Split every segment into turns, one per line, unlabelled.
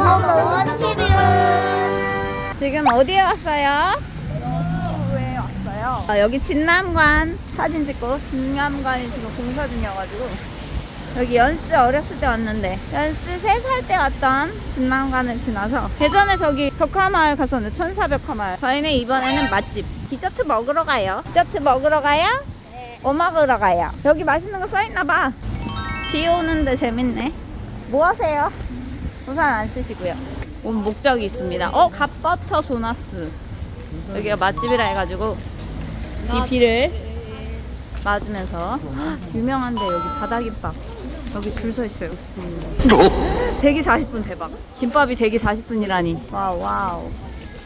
원티뷰
지금 어디에 왔어요?
왜 왔어요?
아, 여기 진남관 사진 찍고 진남관이 지금 공사 중이어가지고 여기 연스 어렸을 때 왔는데 연스 3살 때 왔던 진남관을 지나서 예전에 저기 벽화마을 갔었는데 천사 벽화마을 저희는 이번에는 맛집 디저트 먹으러 가요 디저트 먹으러 가요? 뭐 먹으러 가요? 여기 맛있는 거 써있나 봐 비 오는데 재밌네 뭐 하세요? 우산 안 쓰시고요. 온 목적이 있습니다. 어 갓버터 도나스. 여기가 맛집이라 해가지고 이 비를 맞으면서 헉, 유명한데 여기 바다김밥. 여기 줄 서 있어요 대기 40분 대박. 김밥이 대기 40분이라니. 와우 와우.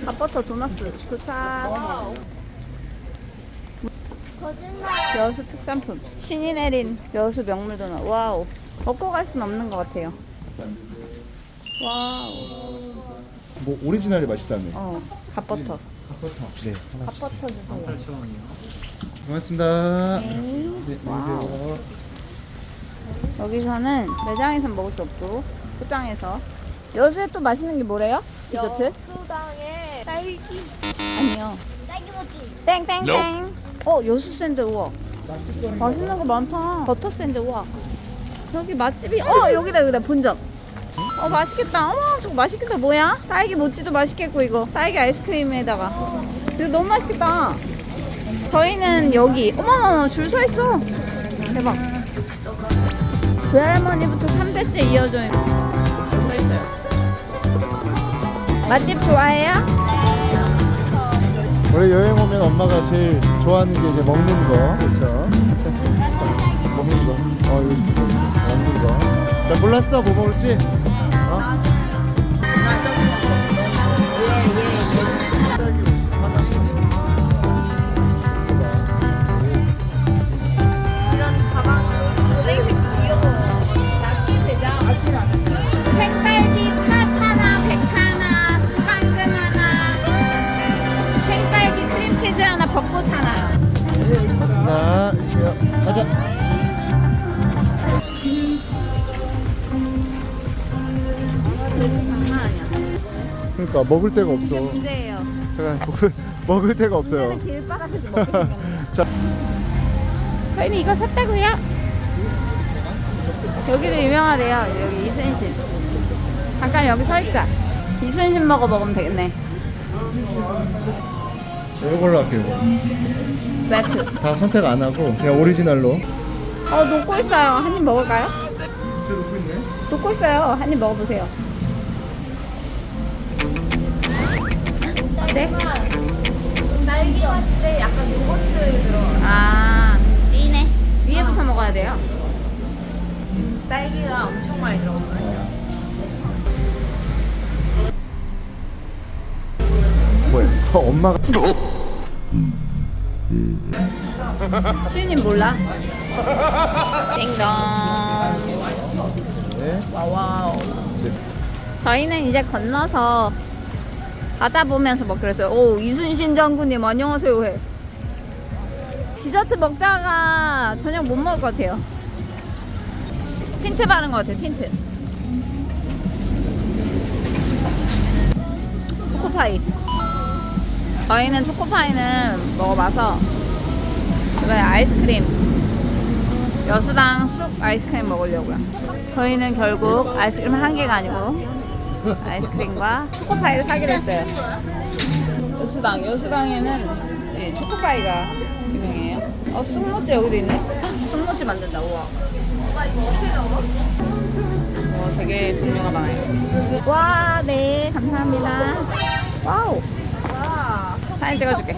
갓버터 도나스. 도착.
거짓말.
여수 특산품. 신이 내린 여수 명물 도넛. 와우. 먹고 갈 순 없는 것 같아요 와우.
뭐 오리지널이 맛있다며.
어 갓버터.
네. 하나
갓버터 주세요.
고맙습니다. 네, 안녕하세요.
여기서는 매장에서 먹을 수 없고 포장해서. 여수에 또 맛있는 게 뭐래요? 디저트?
수당에 딸기.
아니요.
딸기 모찌
땡땡땡. 어 여수 샌드 우와. 맛있는 거 많다. 버터 샌드 우와. 여기 맛집이 어 여기다 여기다 본점 어 맛있겠다. 어머 저거 맛있겠다. 뭐야? 딸기 모찌도 맛있겠고 이거. 딸기 아이스크림에다가. 이거 너무 맛있겠다. 저희는 여기. 어머머머 줄 서 있어. 대박. 외할머니부터 3대째 이어져 있는. 써 있어요. 맛집 좋아해요?
원래 여행 오면 엄마가 제일 좋아하는 게 이제 먹는 거, 그렇죠? 먹는 거. 어, 이거 먹는 거. 자, 몰랐어, 뭐 먹을지?
벚꽃 하나.
고맙습니다. 이리
장난 아니야.
그러니까 먹을 데가 없어.
문제예요.
제가 먹을, 먹을 데가 없어요.
길바닥에서 먹게 생겼네.
자,
저희는 이거 샀다고요? 여기도 유명하대요. 여기 이순신. 잠깐 여기 서 있자. 이순신 먹어 먹으면 되겠네.
이걸로 할게요.
세트.
다 선택 안 하고 그냥 오리지널로.
어 녹고 있어요. 한 입 먹을까요?
진짜 놓고 있네.
녹고 있어요. 한 입 먹어보세요. 네?
딸기 맛일 때 약간 요거트 들어
아, 찌네. 위에부터 먹어야 돼요.
딸기가 엄청 많이 들어가요
뭐야? 엄마가
시윤님 몰라? 띵동.
네.
와와우.
네.
저희는 이제 건너서 바다 보면서 먹기로 했어요. 오, 이순신 장군님 안녕하세요 해. 디저트 먹다가 저녁 못 먹을 것 같아요. 틴트 바른 것 같아요, 틴트. 초코파이. 저희는 초코파이는 먹어봐서 이번에 아이스크림 여수당 쑥 아이스크림 먹으려고요. 저희는 결국 아이스크림 한 개가 아니고 아이스크림과 초코파이를 사기로 했어요. 여수당 여수당에는 네, 초코파이가 유명해요. 어 쑥모찌 여기도 있네. 쑥모찌 만든다. 우와. 와 되게 종류가 많아요. 와, 네, 감사합니다. 와우.
와
사진 찍어줄게.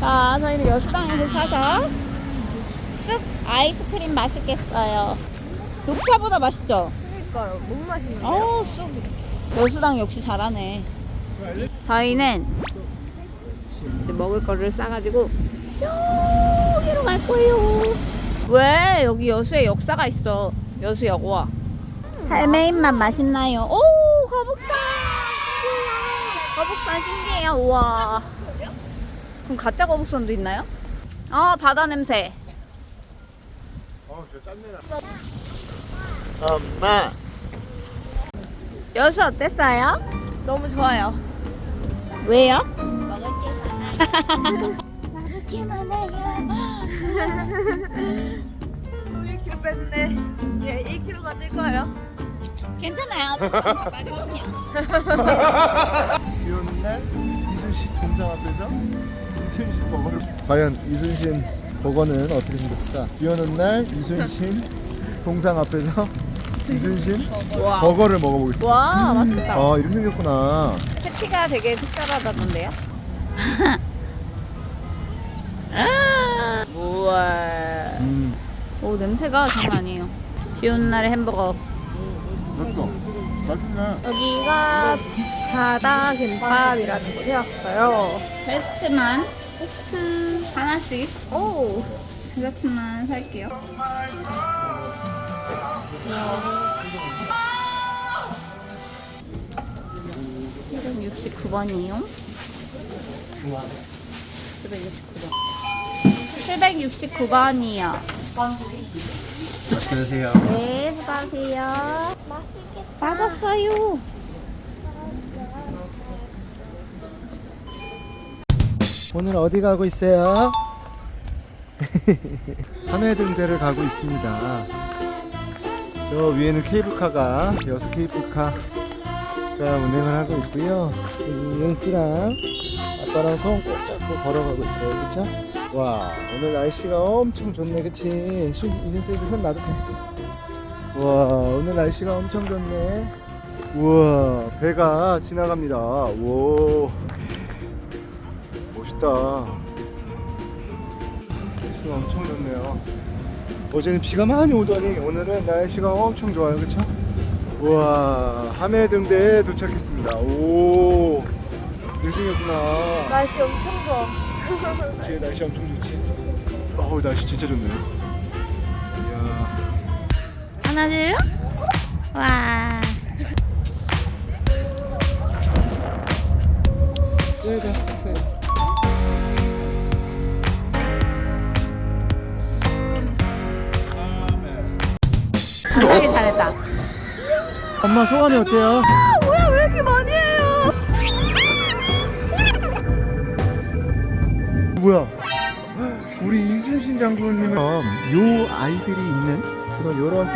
자, 저희는 여수당에서 사서 쑥 아이스크림 맛있겠어요. 녹차보다 맛있죠?
그러니까요 너무 맛있는데
어우, 쑥. 여수당 역시 잘하네. 저희는 먹을 거를 싸가지고 여기로 갈 거예요. 왜? 여기 여수에 역사가 있어. 여수역 와. 할매입맛 맛있나요? 오, 거북산! 신기해요. 거북산 신기해요. 우와. 그럼 가짜 거북선도 있나요? 어, 바다 냄새.
어. 엄마.
여수 어땠어요?
너무 좋아요.
왜요?
먹을 게 많아요. 1kg 뺐는데 이제 1kg가 될 거예요.
괜찮아요. 맞거든요.
비 오는 날 이순신 동상 앞에서 이순신 버거를 과연 이순신 버거는 어떻게 생겼을까? 비 오는 날 이순신 동상 앞에서 이순신
와.
버거를 먹어보겠습니다.
와, 맛있다.
아 이렇게 생겼구나.
패티가 되게 특별하다던데요? 우와.
음,
오, 냄새가 장난 아니에요. 비 오는 날의 햄버거.
맛있어. 맛있네.
여기가 바다 김밥이라는 곳에 왔어요. 베스트만, 베스트 하나씩. 오, 디저트만 살게요. 이름 69번이에요. 769번. 769번이요.
안녕하세요.
네, 수고하세요.
맛있겠다.
맞았어요.
오늘 어디 가고 있어요? 함해등대를 가고 있습니다. 저 위에는 케이블카가 여수 케이블카가 운행을 하고 있고요. 여기 연스랑 아빠랑 손 꼭 잡고 걸어가고 있어요. 그쵸? 와 오늘 날씨가 엄청 좋네 그치? 이현수 이제 손 놔도 돼. 와 오늘 날씨가 엄청 좋네. 우와 배가 지나갑니다. 오 멋있다. 날씨가 엄청 좋네요. 어제는 비가 많이 오더니 오늘은 날씨가 엄청 좋아요. 그쵸? 우와 함해등대에 도착했습니다. 오 열심히했구나.
날씨 엄청 좋아.
그치 날씨 엄청 좋지. 어우 날씨 진짜 좋네요. 이야.
하나, 둘. 와.
네,
되게 잘했다.
엄마 소감이 어때요?
뭐야, 왜 이렇게 많이 해요?
뭐야? 우리 이순신 장군님은 요 아이들이 있는 그런 요런